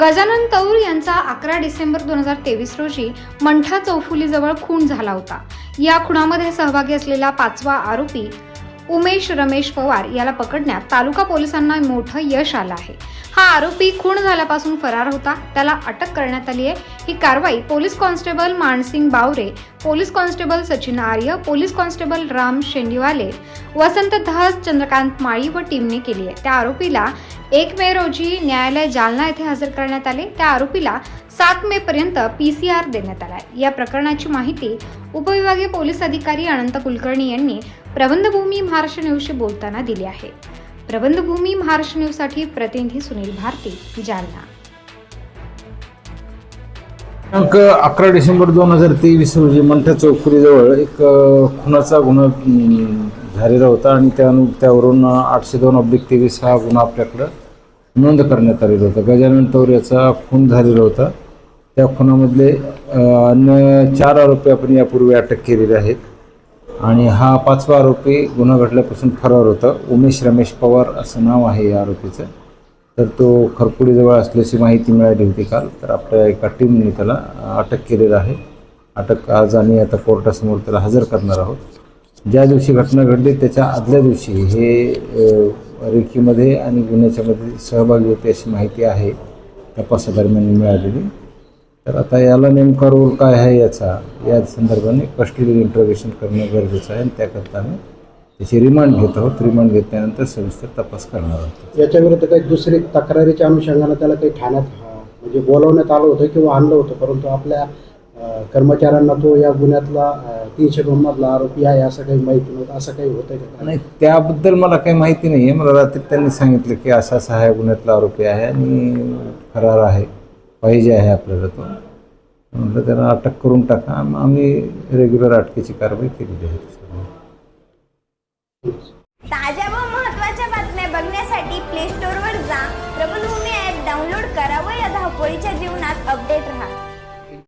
गजानन तौर यांचा अकरा डिसेंबर दोन हजार तेवीस रोजी मंठा चौफुलीजवळ खून झाला होता. या खुनामध्ये सहभागी असलेला पाचवा आरोपी उमेश रमेश पवार याला पकडण्यात तालुका पोलिसांना मोठं यश आलं आहे. हा आरोपी खून झाल्यापासून फरार होता. त्याला अटक करण्यात आली आहे. ही कारवाई police constable Mansing Bawre police constable Sachin Arya police constable Ram Shendiwale Vasant Dhas Chandrakant Mali व टीमने केली आहे. त्या आरोपीला एक मे रोजी न्यायालय जालना येथे हजर करण्यात आले. त्या आरोपीला सात मे पर्यंत पी सी आर देण्यात आला आहे. या प्रकरणाची माहिती उपविभागीय पोलीस अधिकारी अनंत कुलकर्णी यांनी प्रबंधभूमी महाराष्ट्र न्यूजशी बोलताना दिली आहे. प्रबंधभूमी महाराष्ट्र न्यूजसाठी प्रतिनिधी सुनील भारती जालना. दिनांक अकरा डिसेंबर दोन हजार तेवीस रोजी मंठा चौकरीजवळ एक खुनाचा गुन्हा झालेला होता आणि त्या त्यावरून आठशे दोन अब्लिक तेवीस हा गुन्हा आपल्याकडं नोंद करण्यात आलेलं होतं. गजानन तौर याचा खून झालेला होता. त्या खुनामधले अन्य चार आरोपी आपण यापूर्वी अटक केलेले आहेत. आणि हा पाचवा आरोपी गुन्हा घडल्यापासून फरार होता. उमेश रमेश पवार असं नाव आहे या आरोपीचं. तर तो खरपुडीजवळ असल्याची माहिती मिळाली होती काल. तर आपल्या एका टीमने त्याला अटक केलेलं आहे. अटक आज आम्ही आता कोर्टासमोर त्याला हजर करणार आहोत. ज्या दिवशी घटना घडली त्याच्या आदल्या दिवशी हे रेखीमध्ये आणि गुन्ह्याच्यामध्ये सहभागी होते अशी माहिती आहे. तपासादरम्यान मिळालेली. तर आता याला नेमका रोल काय आहे याचा या संदर्भाने कस्टडी इंटरोगेशन करणं गरजेचं आहे आणि त्याकरता आम्ही त्याची रिमांड घेत आहोत. रिमांड घेतल्यानंतर सविस्तर तपास करणार आहोत. याच्या विरुद्ध काही दुसरी तक्रारीच्या अनुषंगानं त्याला काही ठाण्यात म्हणजे बोलवण्यात आलं होतं किंवा आणलं होतं परंतु आपल्या कर्मचाऱ्यांना तो या गुन्ह्यातला तीनशे दोन मधला आरोपी आहे असं काही माहिती नव्हतं. असं काही होतं का? नाही त्याबद्दल मला काही माहिती नाही आहे मला रात्री त्यांनी सांगितलं की असा असा हा गुन्ह्यातला आरोपी आहे आणि फरार आहे. पाहिजे आहे आपल्याला तो. म्हटलं त्याला अटक करून टाका. आम- आम्ही रेग्युलर अटकेची कारवाई केलेली आहे. ताज्या व महत्त्वाच्या बातम्या बघण्यासाठी प्ले स्टोअरवर जा. प्रबलभूमी ॲप डाउनलोड करा व या धावपळीच्या जीवनात अपडेट राहा.